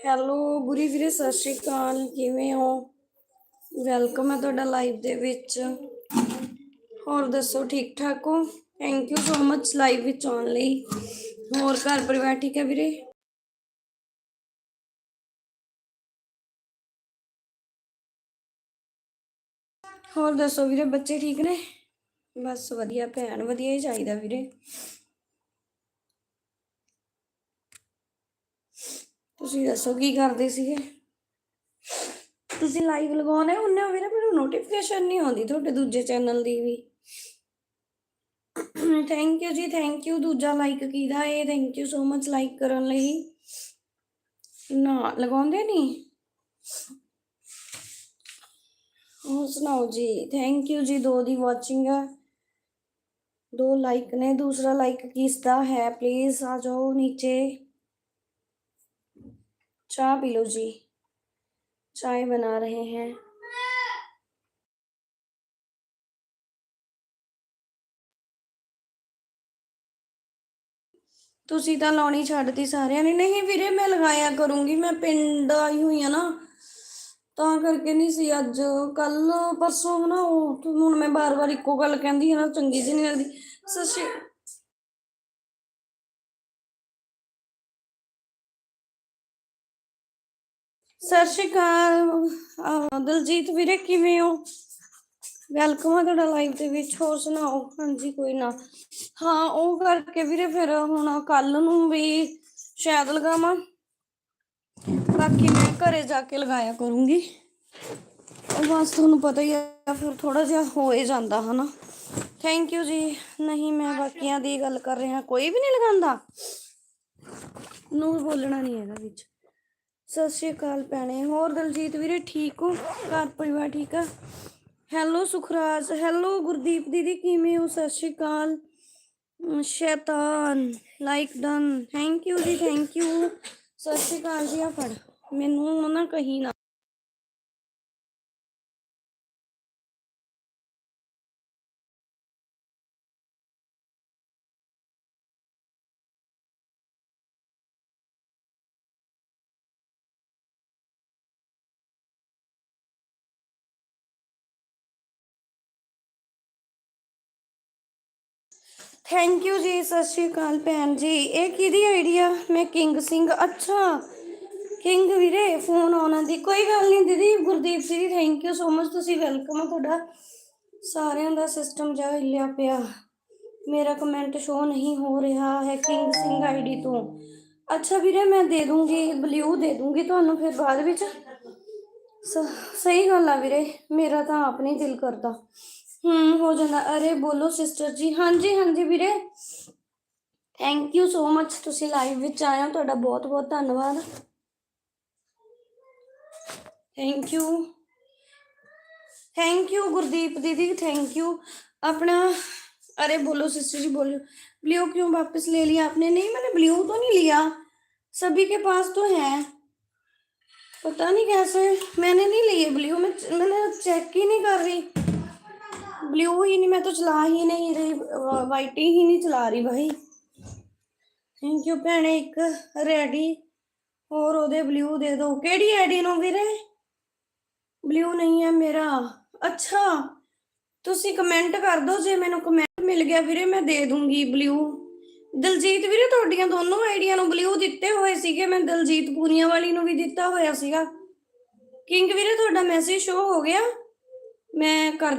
Hello Guri ਵੀਰੇ ਸਤਿ ਸ਼੍ਰੀ ਅਕਾਲ। ਕਿਵੇਂ ਹੋ? ਵੈਲਕਮ ਹੈ ਤੁਹਾਡਾ ਲਾਈਵ ਦੇ ਵਿੱਚ। ਹੋਰ ਦੱਸੋ ਠੀਕ ਠਾਕ ਹੋ? Thank you so much live ਵਿੱਚ ਆਉਣ ਲਈ। ਹੋਰ ਘਰ ਪਰਿਵਾਰ ਠੀਕ ਹੈ ਵੀਰੇ? ਹੋਰ ਦੱਸੋ ਵੀਰੇ, ਬੱਚੇ ਠੀਕ ਨੇ? ਬਸ ਵਧੀਆ, ਭੈਣ ਵਧੀਆ ਹੀ ਚਾਹੀਦਾ ਵੀਰੇ। ਤੁਸੀਂ ਦੱਸੋ ਕੀ ਕਰਦੇ ਸੀਗੇ? ਤੁਸੀਂ ਲਾਈਵ ਲਗਾਉਣੇ ਹੁੰਦੇ ਹੋ ਵੀਰੇ ਮੈਨੂੰ ਨੋਟੀਫਿਕੇਸ਼ਨ ਨਹੀਂ ਆਉਂਦੀ ਤੁਹਾਡੇ ਦੂਜੇ ਚੈਨਲ ਦੀ ਵੀ। ਥੈਂਕ ਯੂ ਜੀ ਥੈਂਕ ਯੂ ਦੂਜਾ ਲਾਈਕ ਕੀਤਾ ਇਹ? Thank you so much like ਕਰਨ ਲਈ। ਨਾ, ਲਗਾਉਂਦੇ ਨਹੀਂ? ਹੋਰ ਸੁਣਾਓ ਜੀ ਥੈਂਕ ਯੂ ਜੀ, ਦੋ ਦੀ ਵਾਚਿੰਗ ਹੈ ਦੋ ਲਾਈਕ ਨੇ, ਦੂਸਰਾ ਲਾਈਕ ਕਿਸਦਾ ਹੈ? ਪਲੀਜ਼ ਆ ਜਾਓ ਨੀਚੇ। चाय पी लो जी चाय बना रहे हैं ਤੁਸੀਂ ਤਾਂ ਲਾਉਣੀ ਛੱਡਤੀ ਸਾਰਿਆਂ ਨੇ ਨਹੀਂ ਵੀਰੇ ਮੈਂ ਲਗਾਇਆ ਕਰੂੰਗੀ ਮੈਂ ਪਿੰਡ ਆਈ ਹੋਈ ਆ ਨਾ ਤਾਂ ਕਰਕੇ ਨਹੀਂ ਸੀ ਅੱਜ ਕੱਲ ਪਰਸੋਂ ਨਾ ਉਹ ਹੁਣ ਮੈਂ ਬਾਰ-ਬਾਰ ਇੱਕੋ ਗੱਲ ਕਹਿੰਦੀ ਹਾਂ ਨਾ ਚੰਗੀ ਜਿਹੀ ਨਹੀਂ ਲੱਗਦੀ ਸਤਿ ਸਤਿ ਸ਼੍ਰੀ ਅਕਾਲ। ਅਹ ਦਲਜੀਤ ਵੀਰੇ, ਕਿਵੇਂ ਹੋ? ਵੈਲਕਮ ਆ ਤੁਹਾਡਾ ਲਾਈਵ ਦੇ ਵਿੱਚ, ਹੋਰ ਸੁਣਾਓ? ਹਾਂਜੀ, ਕੋਈ ਨਾ। ਹਾਂ, ਉਹ ਕਰਕੇ ਵੀਰੇ ਫਿਰ ਹੁਣ ਕੱਲ ਨੂੰ ਵੀ ਸ਼ਾਇਦ ਲਗਾਵਾਂ। ਬਾਕੀ ਮੈਂ ਘਰੇ ਜਾ ਕੇ ਲਗਾਇਆ ਕਰੂੰਗੀ। ਬਸ ਤੁਹਾਨੂੰ ਪਤਾ ਹੀ ਆ, ਫਿਰ ਥੋੜਾ ਜਿਹਾ ਹੋ ਜਾਂਦਾ, ਹਨਾ। ਥੈਂਕ ਯੂ ਜੀ। ਨਹੀਂ, ਮੈਂ ਬਾਕੀਆਂ ਦੀ ਗੱਲ ਕਰ ਰਿਹਾ, ਕੋਈ ਵੀ ਨਹੀਂ ਲਗਾਉਂਦਾ। ਨੂੰ ਬੋਲਣਾ ਨਹੀਂ ਹੈਗਾ ਵਿੱਚ। ਸਤਿ ਸ਼੍ਰੀ ਅਕਾਲ ਭੈਣੇ। ਹੋਰ ਦਲਜੀਤ ਵੀਰੇ ਠੀਕ ਹੋ? ਘਰ ਪਰਿਵਾਰ ਠੀਕ ਆ? ਹੈਲੋ ਸੁਖਰਾਜ। ਹੈਲੋ ਗੁਰਦੀਪ ਦੀਦੀ, ਕਿਵੇਂ ਹੋ? ਸਤਿ ਸ਼੍ਰੀ ਅਕਾਲ। ਸ਼ੈਤਾਨ। ਲਾਈਕ ਡਨ ਥੈਂਕ ਯੂ ਜੀ ਥੈਂਕ ਯੂ ਸਤਿ ਸ਼੍ਰੀ ਅਕਾਲ ਜੀ ਆ ਫੜ। ਮੈਨੂੰ ਨਾ ਕਹੀ ਨਾ ਥੈਂਕ ਯੂ ਜੀ, ਸਤਿ ਸ਼੍ਰੀ ਅਕਾਲ ਭੈਣ ਜੀ। ਇਹ ਕਿਹਦੀ ਆਈਡੀਆ ਮੈਂ ਕਿੰਗ ਸਿੰਘ। ਅੱਛਾ। ਕਿੰਗ ਵੀਰੇ ਫੋਨ ਆਉਣਾ ਦੀ ਕੋਈ ਗੱਲ ਨਹੀਂ ਦੀਦੀ। Gurdeep ji thank you so much ਤੁਸੀਂ ਵੈਲਕਮ ਆ ਤੁਹਾਡਾ। ਸਾਰਿਆਂ ਦਾ ਸਿਸਟਮ ਜਾ ਹਿੱਲਿਆ ਪਿਆ। ਮੇਰਾ ਕਮੈਂਟ ਸ਼ੋ ਨਹੀਂ ਹੋ ਰਿਹਾ ਹੈ ਕਿੰਗ ਸਿੰਘ ਆਈਡੀ ਤੋਂ। ਅੱਛਾ ਵੀਰੇ, ਮੈਂ ਦੇ ਦੂੰਗੀ। ਬਲਿਊ ਦੇ ਦੂੰਗੀ ਤੁਹਾਨੂੰ ਫਿਰ ਬਾਅਦ ਵਿੱਚ। ਸ- ਸਹੀ ਗੱਲ ਆ ਵੀਰੇ। ਮੇਰਾ ਤਾਂ ਆਪ ਨਹੀਂ ਦਿਲ ਕਰਦਾ। ਹੂੰ ਹੋ ਜਾਂਦਾ ਅਰੇ ਬੋਲੋ ਸਿਸਟਰ ਜੀ ਹਾਂਜੀ ਹਾਂਜੀ ਵੀਰੇ ਥੈਂਕ ਯੂ ਸੋ ਮਚ ਤੁਸੀਂ ਲਾਈਵ ਵਿੱਚ ਆਏ ਹੋ ਤੁਹਾਡਾ ਬਹੁਤ ਬਹੁਤ ਧੰਨਵਾਦ thank you thank you Gurdeep ਦੀਦੀ थैंक यू अपना अरे बोलो सिस्टर जी बोलो ब्लू क्यों वापस ले लिया आपने नहीं मैंने ब्लू तो नहीं लिया सभी के पास तो है पता नहीं कैसे मैंने नहीं लिए ब्लू में मैंने चेक ही नहीं कर रही ब्लू ही नहीं मैं तो चला ही नहीं रही वाइट ही नहीं चला रही भाई ਥੈਂਕ ਯੂ ਭੈਣੇ ਇੱਕ ਰੈਡੀ ਹੋਰ ਉਹਦੇ ਬਲੂ ਦੇ ਦਿਓ ਕਿਹੜੀ ਆਈਡੀ ਨੂੰ ਵੀਰੇ ਬਲੂ ਨਹੀਂ ਹੈ ਮੇਰਾ ਅੱਛਾ ਤੁਸੀਂ ਕਮੈਂਟ ਕਰ ਦਿਓ ਜੇ ਮੈਨੂੰ ਕਮੈਂਟ ਮਿਲ ਗਿਆ ਵੀਰੇ ਮੈਂ ਦੇ ਦੂੰਗੀ ਬਲੂ ਦਲਜੀਤ ਵੀਰੇ ਤੁਹਾਡੀਆਂ ਦੋਨੋਂ ਆਈਡੀਆਂ ਨੂੰ ਬਲੂ ਦਿੱਤੇ ਹੋਏ ਸੀਗੇ ਮੈਂ ਦਲਜੀਤ ਪੂਰੀਆਂ ਵਾਲੀ ਨੂੰ ਵੀ ਦਿੱਤਾ ਹੋਇਆ ਸੀਗਾ ਕਿੰਗ ਵੀਰੇ ਤੁਹਾਡਾ ਮੈਸੇਜ ਸ਼ੋ ਹੋ ਗਿਆ ਮੈਂ ਕਰ